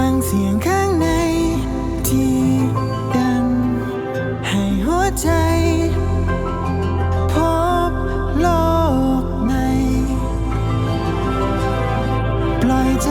ฟังเสียงข้างในที่ดังให้หัวใจพบโลกใหม่ปล่อยใจ